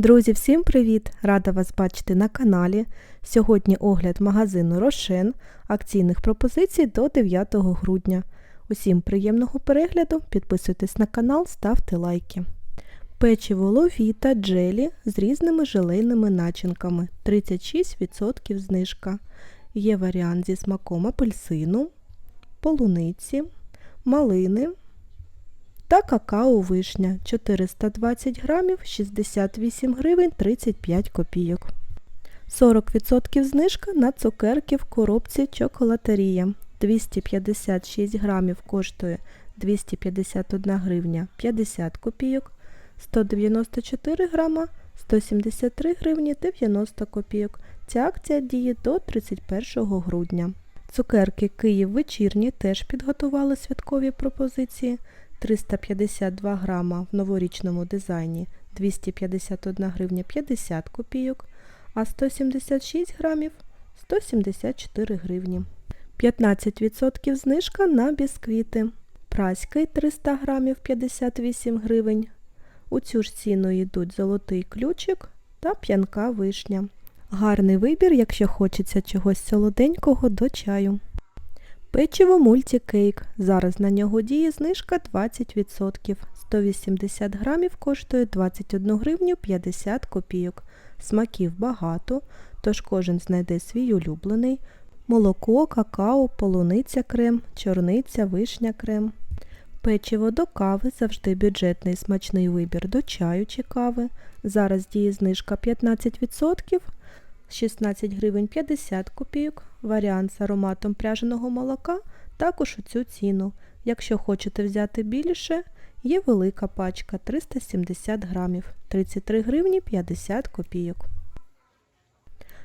Друзі, всім привіт! Рада вас бачити на каналі. Сьогодні огляд магазину Рошен, акційних пропозицій до 9 грудня. Усім приємного перегляду, підписуйтесь на канал, ставте лайки. Печиво ловіта джелі з різними желейними начинками. 36% знижка. Є варіант зі смаком апельсину, полуниці, малини та какао-вишня 420 грамів 68 гривень 35 копійок. 40% знижка на цукерки в коробці чоколатерія. 256 грамів коштує 251 гривня 50 копійок, 194 грама 173 гривні 90 копійок. Ця акція діє до 31 грудня. Цукерки Київ вечірні теж підготували святкові пропозиції. 352 грама в новорічному дизайні 251 гривня 50 копійок, а 176 грамів 174 гривні. 15% знижка на бісквіти. Праський 300 грамів 58 гривень. У цю ж ціну йдуть золотий ключик та п'янка вишня. Гарний вибір, якщо хочеться чогось солоденького до чаю. Печиво мультикейк. Зараз на нього діє знижка 20%. 180 грамів коштує 21 гривню 50 копійок. Смаків багато, тож кожен знайде свій улюблений. Молоко, какао, полуниця крем, чорниця, вишня крем. Печиво до кави завжди бюджетний смачний вибір до чаю чи кави. Зараз діє знижка 15%. 16 гривень 50 копійок, варіант з ароматом пряженого молока також у цю ціну. Якщо хочете взяти більше, є велика пачка 370 грамів, 33 гривні 50 копійок.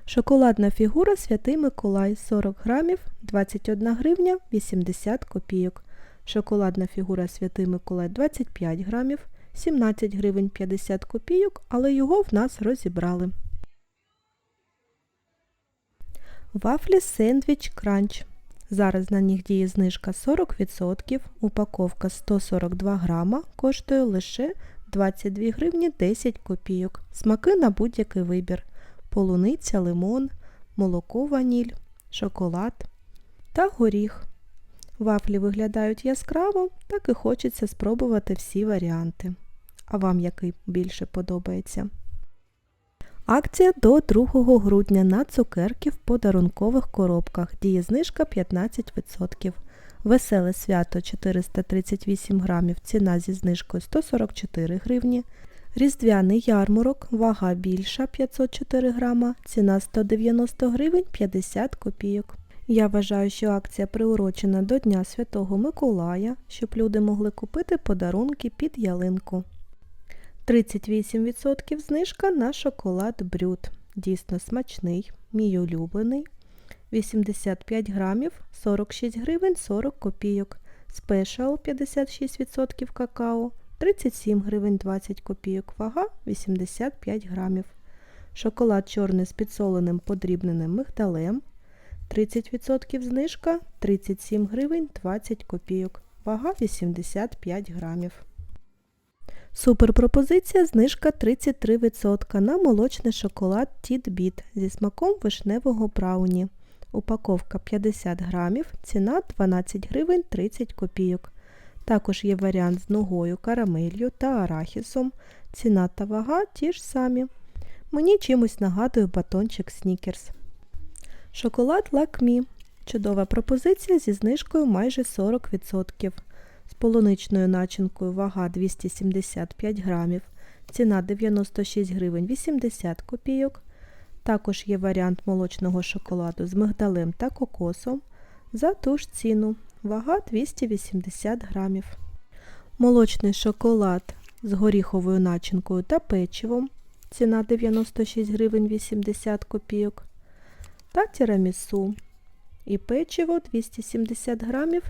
Шоколадна фігура Святий Миколай 40 грамів, 21 гривня 80 копійок. Шоколадна фігура Святий Миколай 25 грамів, 17 гривень 50 копійок, але його в нас розібрали. Вафлі сендвіч кранч. Зараз на них діє знижка 40%, упаковка 142 грама, коштує лише 22 гривні 10 копійок. Смаки на будь-який вибір. Полуниця, лимон, молоко ваніль, шоколад та горіх. Вафлі виглядають яскраво, так і хочеться спробувати всі варіанти. А вам який більше подобається? Акція до 2 грудня на цукерки в подарункових коробках. Діє знижка 15%. Веселе свято 438 грамів, ціна зі знижкою 144 гривні. Різдвяний ярмарок, вага більша 504 грама, ціна 190 гривень 50 копійок. Я вважаю, що акція приурочена до Дня Святого Миколая, щоб люди могли купити подарунки під ялинку. 38% знижка на шоколад брют. Дійсно смачний, мій улюблений. 85 грамів 46 гривень 40 копійок. Спешал 56% какао 37 гривень 20 копійок. Вага 85 грамів. Шоколад чорний з підсоленим подрібненим мигдалем. 30% знижка 37 гривень 20 копійок. Вага 85 грамів. Суперпропозиція знижка 33% на молочний шоколад Тітбіт зі смаком вишневого брауні. Упаковка 50 грамів, ціна 12 гривень 30 копійок. Також є варіант з ногою, карамелью та арахісом. Ціна та вага ті ж самі. Мені чимось нагадує батончик Снікерс. Шоколад Лакмі. Чудова пропозиція зі знижкою майже 40% з полуничною начинкою вага 275 грамів, ціна 96 гривень 80 копійок. Також є варіант молочного шоколаду з мигдалем та кокосом за ту ж ціну, вага 280 грамів. Молочний шоколад з горіховою начинкою та печивом, ціна 96 гривень 80 копійок. Та тірамісу і печиво 270 грамів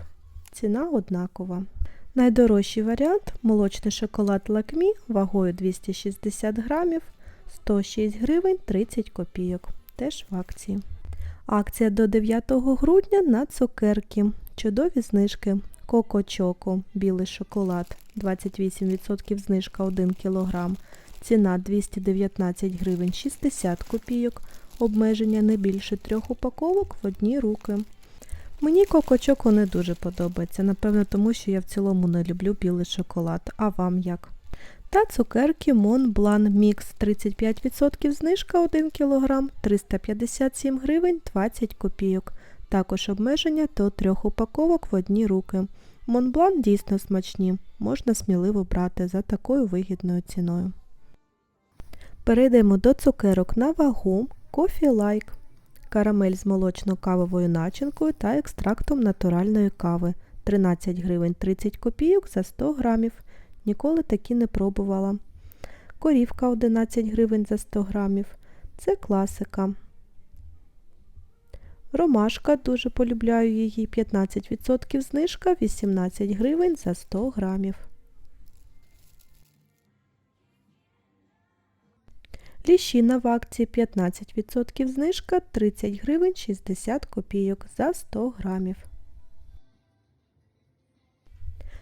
ціна однакова. Найдорожчий варіант молочний шоколад лакмі вагою 260 грамів, 106 гривень 30 копійок. Теж в акції. Акція до 9 грудня на цукерки. Чудові знижки. Коко Чоко, білий шоколад, 28% знижка 1 кг, ціна 219 гривень 60 копійок, обмеження не більше трьох упаковок в одні руки. Мені кокочоко не дуже подобається, напевно, тому що я в цілому не люблю білий шоколад. А вам як? Та цукерки Blanc Mix 35% знижка 1 кг 357 гривень 20 копійок. Також обмеження до трьох упаковок в одні руки. Монблан дійсно смачні, можна сміливо брати за такою вигідною ціною. Перейдемо до цукерок на вагу Coffee Like. Карамель з молочно-кавовою начинкою та екстрактом натуральної кави 13 гривень 30 копійок за 100 грамів. Ніколи такі не пробувала. Корівка 11 гривень за 100 грамів. Це класика. Ромашка, дуже полюбляю її, 15% знижка, 18 гривень за 100 грамів. Ліщина в акції 15% знижка, 30 гривень 60 копійок за 100 грамів.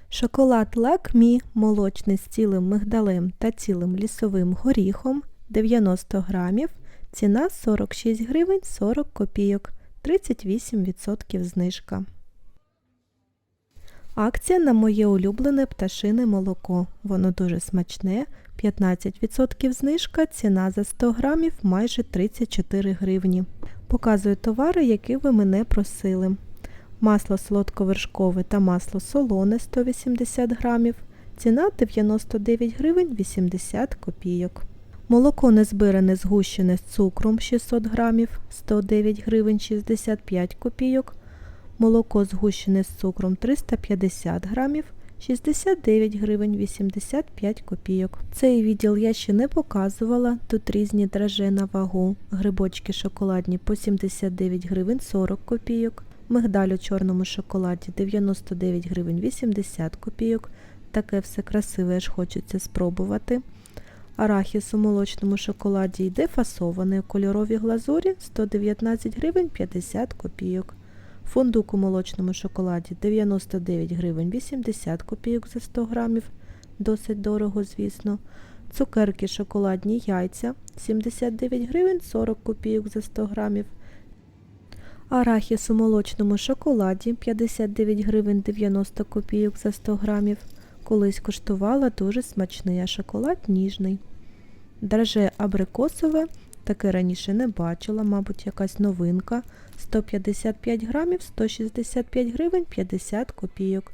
Шоколад Лакмі молочний з цілим мигдалем та цілим лісовим горіхом 90 грамів, ціна 46 гривень 40 копійок. 38% знижка. Акція на моє улюблене пташине молоко. Воно дуже смачне, 15% знижка, ціна за 100 грамів майже 34 гривні. Показую товари, які ви мене просили. Масло солодковершкове та масло солоне 180 грамів. Ціна 99 гривень 80 копійок. Молоко незбиране згущене з цукром 600 грамів 109 гривень 65 копійок. Молоко згущене з цукром 350 грамів 69 гривень 85 копійок. Цей відділ я ще не показувала. Тут різні драже на вагу. Грибочки шоколадні по 79 гривень 40 копійок. Мигдаль у чорному шоколаді 99 гривень 80 копійок. Таке все красиве аж хочеться спробувати. Арахіс у молочному шоколаді йде фасований у кольоровій глазурі 119 гривень 50 копійок. Фундук у молочному шоколаді 99 гривень 80 копійок за 100 грамів. Досить дорого, звісно. Цукерки шоколадні яйця 79 гривень 40 копійок за 100 грамів. Арахіс у молочному шоколаді 59 гривень 90 копійок за 100 грамів. Колись коштувала дуже смачний, а шоколад ніжний. Драже абрикосове, таке раніше не бачила, мабуть, якась новинка. 155 грамів, 165 гривень 50 копійок.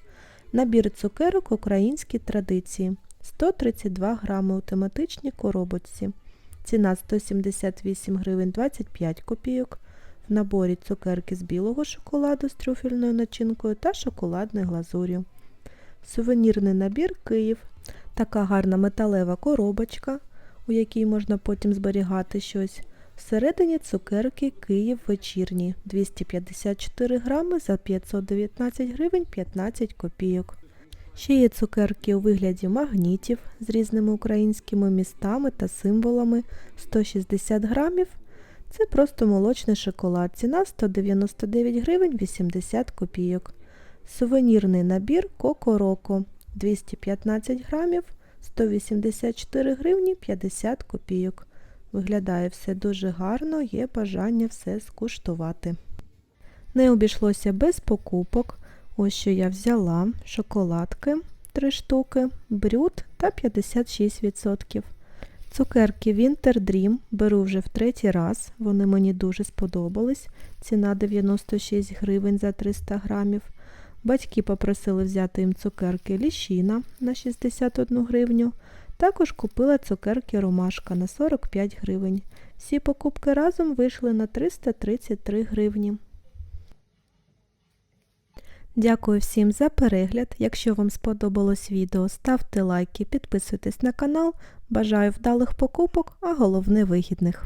Набір цукерок українські традиції. 132 грами у тематичній коробочці. Ціна 178 гривень 25 копійок. В наборі цукерки з білого шоколаду з трюфельною начинкою та шоколадною глазур'ю. Сувенірний набір Київ. Така гарна металева коробочка, у якій можна потім зберігати щось. Всередині цукерки Київ вечірні 254 грами за 519 гривень 15 копійок. Ще є цукерки у вигляді магнітів з різними українськими містами та символами 160 грамів. Це просто молочний шоколад. Ціна 199 гривень 80 копійок. Сувенірний набір Кокороко 215 грамів 184 гривні 50 копійок. Виглядає все дуже гарно, є бажання все скуштувати. Не обійшлося без покупок. Ось що я взяла шоколадки 3 штуки, брют та 56%. Цукерки Winter Dream беру вже в третій раз, вони мені дуже сподобались. Ціна 96 гривень за 300 грамів. Батьки попросили взяти їм цукерки ліщина на 61 гривню. Також купила цукерки ромашка на 45 гривень. Всі покупки разом вийшли на 333 гривні. Дякую всім за перегляд. Якщо вам сподобалось відео, ставте лайки, підписуйтесь на канал. Бажаю вдалих покупок, а головне вигідних.